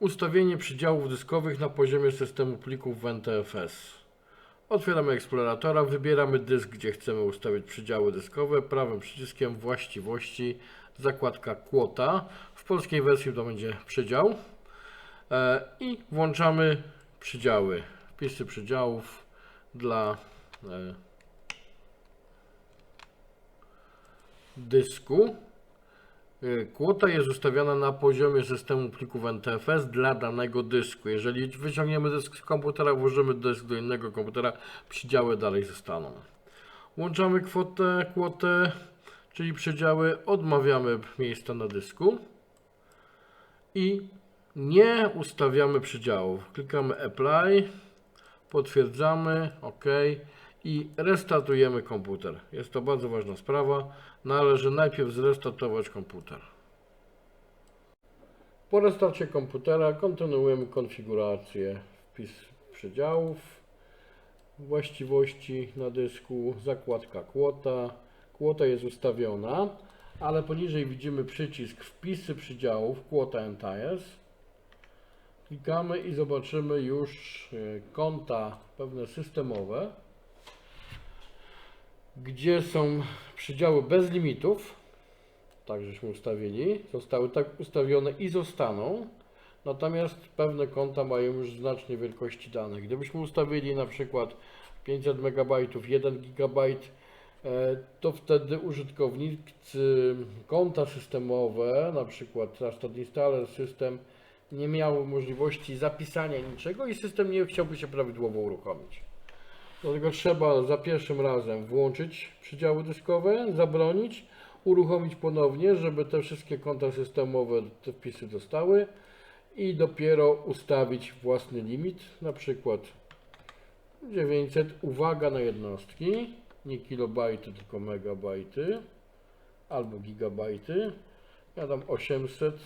Ustawienie przydziałów dyskowych na poziomie systemu plików w NTFS. Otwieramy eksploratora, wybieramy dysk, gdzie chcemy ustawić przydziały dyskowe. Prawym przyciskiem właściwości zakładka kwota. W polskiej wersji to będzie przydział. E, I włączamy przydziały. Wpisy przydziałów dla e, dysku. Y, Kwota jest ustawiona na poziomie systemu plików NTFS dla danego dysku. Jeżeli wyciągniemy dysk z komputera, włożymy dysk do innego komputera, przydziały dalej zostaną. Włączamy kwotę, kwotę, czyli przydziały, odmawiamy miejsca na dysku i nie ustawiamy przydziałów. Klikamy Apply, potwierdzamy, OK i restartujemy komputer. Jest to bardzo ważna sprawa. Należy najpierw zrestartować komputer. Po restarcie komputera kontynuujemy konfigurację wpis przydziałów, właściwości na dysku, zakładka kwota. Kwota jest ustawiona, ale poniżej widzimy przycisk wpisy przydziałów, kwota entires. Klikamy i zobaczymy już e, konta pewne systemowe gdzie są przydziały bez limitów, tak żeśmy ustawili, zostały tak ustawione i zostaną, natomiast pewne konta mają już znacznie wielkości danych. Gdybyśmy ustawili na przykład 500 MB, 1 GB, to wtedy użytkownicy konta systemowe, na przykład Trusted Installer System, nie miały możliwości zapisania niczego i system nie chciałby się prawidłowo uruchomić. Dlatego trzeba za pierwszym razem włączyć przydziały dyskowe, zabronić, uruchomić ponownie, żeby te wszystkie konta systemowe te wpisy dostały i dopiero ustawić własny limit, na przykład 900, uwaga na jednostki, nie kilobajty, tylko megabajty albo gigabajty. Ja dam 800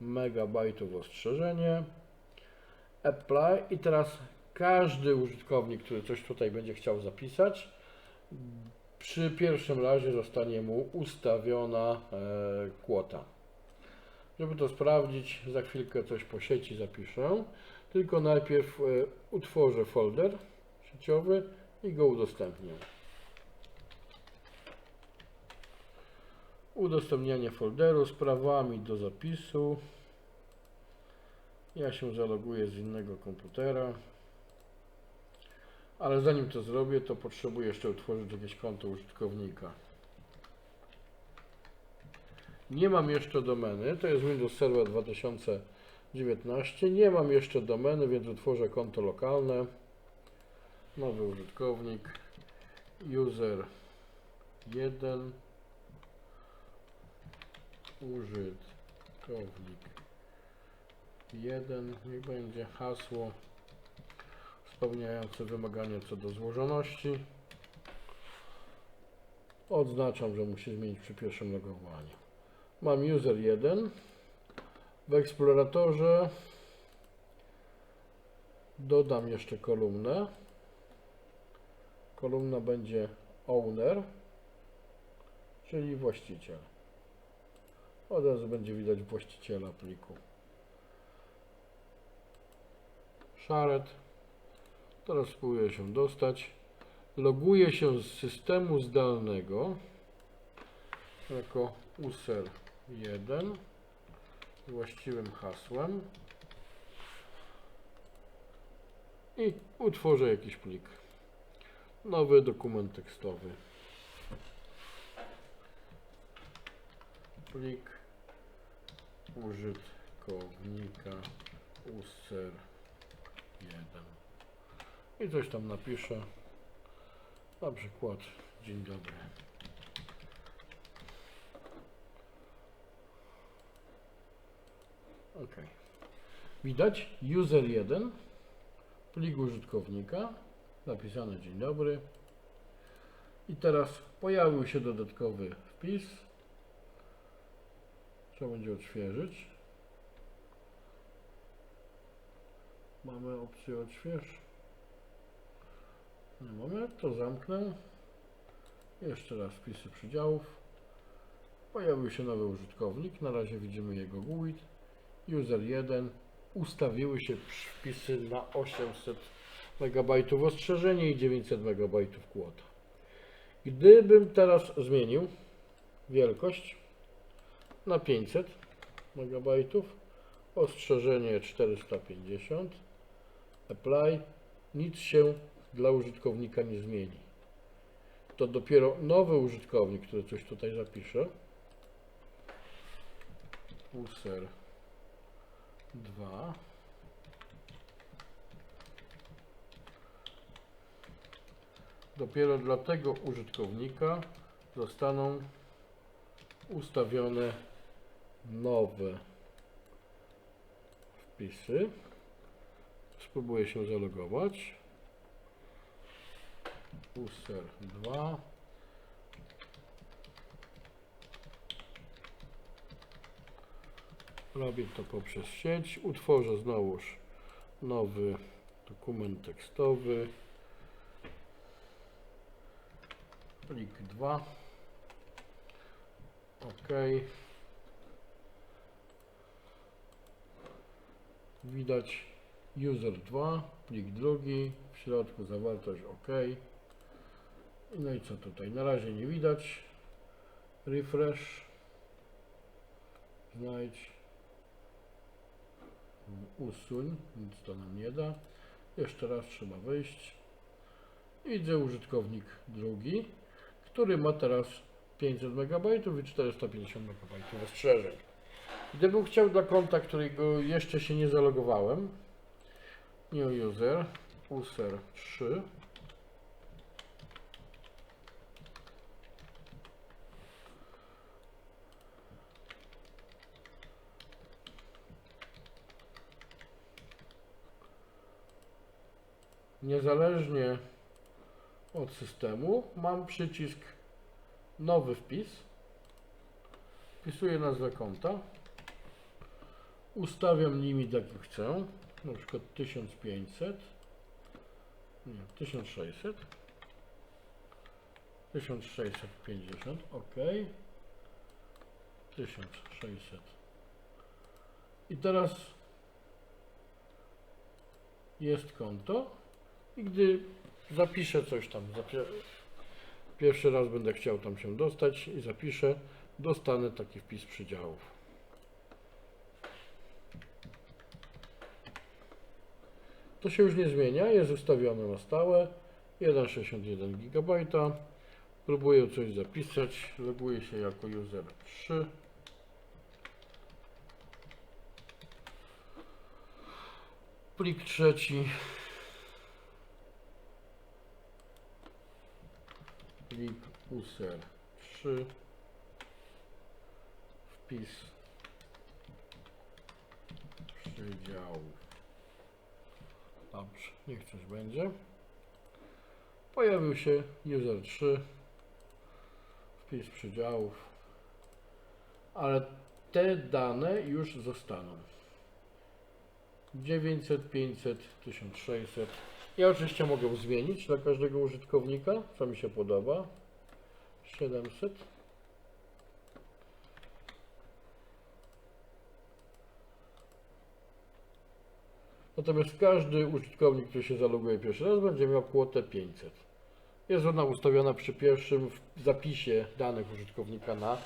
megabajtów ostrzeżenie. Apply i teraz każdy użytkownik, który coś tutaj będzie chciał zapisać, przy pierwszym razie zostanie mu ustawiona e, kwota. Żeby to sprawdzić, za chwilkę coś po sieci zapiszę, tylko najpierw e, utworzę folder sieciowy i go udostępnię. Udostępnianie folderu z prawami do zapisu. Ja się zaloguję z innego komputera. Ale zanim to zrobię, to potrzebuję jeszcze utworzyć jakieś konto użytkownika. Nie mam jeszcze domeny, to jest Windows Server 2019. Nie mam jeszcze domeny, więc utworzę konto lokalne. Nowy użytkownik. User 1. Użytkownik 1. Niech będzie hasło spełniające wymagania co do złożoności. Odznaczam, że musi zmienić przy pierwszym logowaniu. Mam user 1. W eksploratorze dodam jeszcze kolumnę. Kolumna będzie owner, czyli właściciel. Od razu będzie widać właściciela pliku. Szaret Teraz spróbuję się dostać. Loguję się z systemu zdalnego jako user 1 z właściwym hasłem i utworzę jakiś plik. Nowy dokument tekstowy. Plik użytkownika user 1 i coś tam napiszę. Na przykład dzień dobry. OK. Widać user 1, plik użytkownika, napisane dzień dobry. I teraz pojawił się dodatkowy wpis. Trzeba będzie odświeżyć. Mamy opcję odśwież. Mamy, to zamknę. Jeszcze raz wpisy przydziałów. Pojawił się nowy użytkownik. Na razie widzimy jego GUID. User 1 ustawiły się wpisy na 800 MB ostrzeżenie i 900 MB kłota. Gdybym teraz zmienił wielkość na 500 MB, ostrzeżenie 450, apply, nic się dla użytkownika nie zmieni. To dopiero nowy użytkownik, który coś tutaj zapisze, user 2 dopiero dla tego użytkownika zostaną ustawione nowe wpisy. Spróbuję się zalogować. User 2 Robię to poprzez sieć. Utworzę znowuż nowy dokument tekstowy. Plik 2. OK. Widać user 2, plik drugi, w środku zawartość OK. No i co tutaj? Na razie nie widać. Refresh. Znajdź. Usuń, nic to nam nie da. Jeszcze raz trzeba wejść. Widzę użytkownik drugi, który ma teraz 500 MB i 450 MB ostrzeżeń. Gdybym chciał dla konta, którego jeszcze się nie zalogowałem, new user, user 3, niezależnie od systemu mam przycisk nowy wpis. Wpisuję nazwę konta. Ustawiam limit jaki chcę. Na przykład 1500 nie, 1600 1650 ok. 1600 i teraz jest konto i gdy zapiszę coś tam, zapie- pierwszy raz będę chciał tam się dostać i zapiszę, dostanę taki wpis przydziałów. To się już nie zmienia, jest ustawione na stałe, 1,61 GB. Próbuję coś zapisać, loguję się jako user 3. Plik trzeci plik user 3 wpis przydziałów. Dobrze, niech coś będzie. Pojawił się user 3 wpis przydziałów ale te dane już zostaną. 900, 500, 1600 ja oczywiście mogę zmienić dla każdego użytkownika, co mi się podoba. 700. Natomiast każdy użytkownik, który się zaloguje pierwszy raz, będzie miał kwotę 500. Jest ona ustawiona przy pierwszym zapisie danych użytkownika na,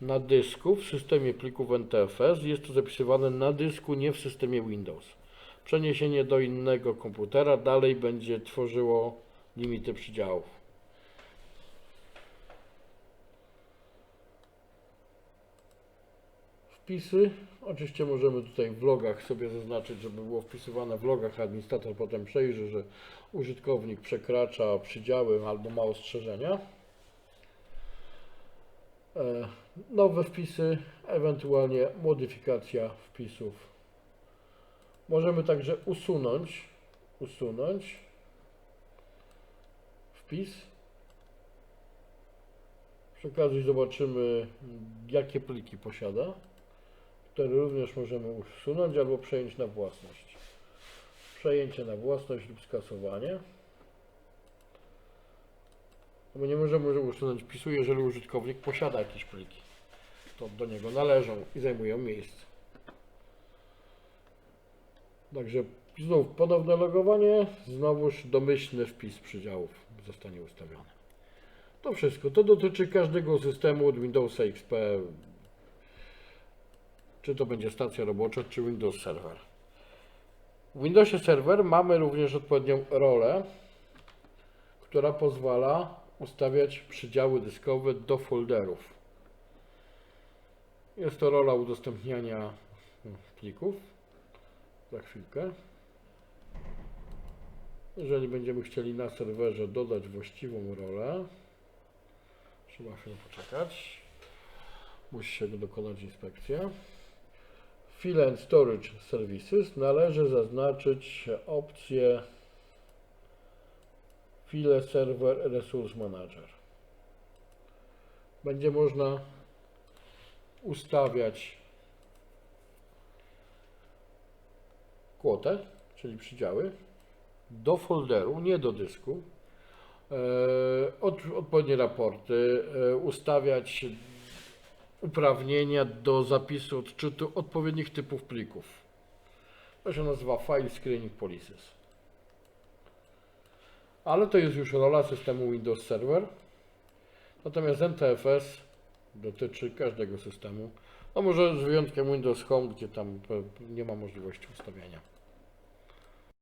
na dysku w systemie plików NTFS. Jest to zapisywane na dysku, nie w systemie Windows przeniesienie do innego komputera dalej będzie tworzyło limity przydziałów. Wpisy. Oczywiście możemy tutaj w logach sobie zaznaczyć, żeby było wpisywane w logach. Administrator potem przejrzy, że użytkownik przekracza przydziały albo ma ostrzeżenia. E, Nowe wpisy, ewentualnie modyfikacja wpisów Możemy także usunąć, usunąć wpis. Przy zobaczymy, jakie pliki posiada, które również możemy usunąć albo przejąć na własność. Przejęcie na własność lub skasowanie. Bo nie możemy usunąć wpisu, jeżeli użytkownik posiada jakieś pliki. To do niego należą i zajmują miejsce. Także znów ponowne logowanie, znowuż domyślny wpis przydziałów zostanie ustawiony. To wszystko. To dotyczy każdego systemu od Windowsa XP, czy to będzie stacja robocza, czy Windows Server. W Windowsie Server mamy również odpowiednią rolę, która pozwala ustawiać przydziały dyskowe do folderów. Jest to rola udostępniania plików. Za chwilkę. Jeżeli będziemy chcieli na serwerze dodać właściwą rolę, trzeba chwilę poczekać. Musi się dokonać inspekcja. File and Storage Services należy zaznaczyć opcję File Server Resource Manager. Będzie można ustawiać kwotę, czyli przydziały, do folderu, nie do dysku, e, od, odpowiednie raporty, e, ustawiać uprawnienia do zapisu odczytu odpowiednich typów plików. To się nazywa File Screening Policies. Ale to jest już rola systemu Windows Server. Natomiast NTFS dotyczy każdego systemu. No może z wyjątkiem Windows Home, gdzie tam nie ma możliwości ustawiania.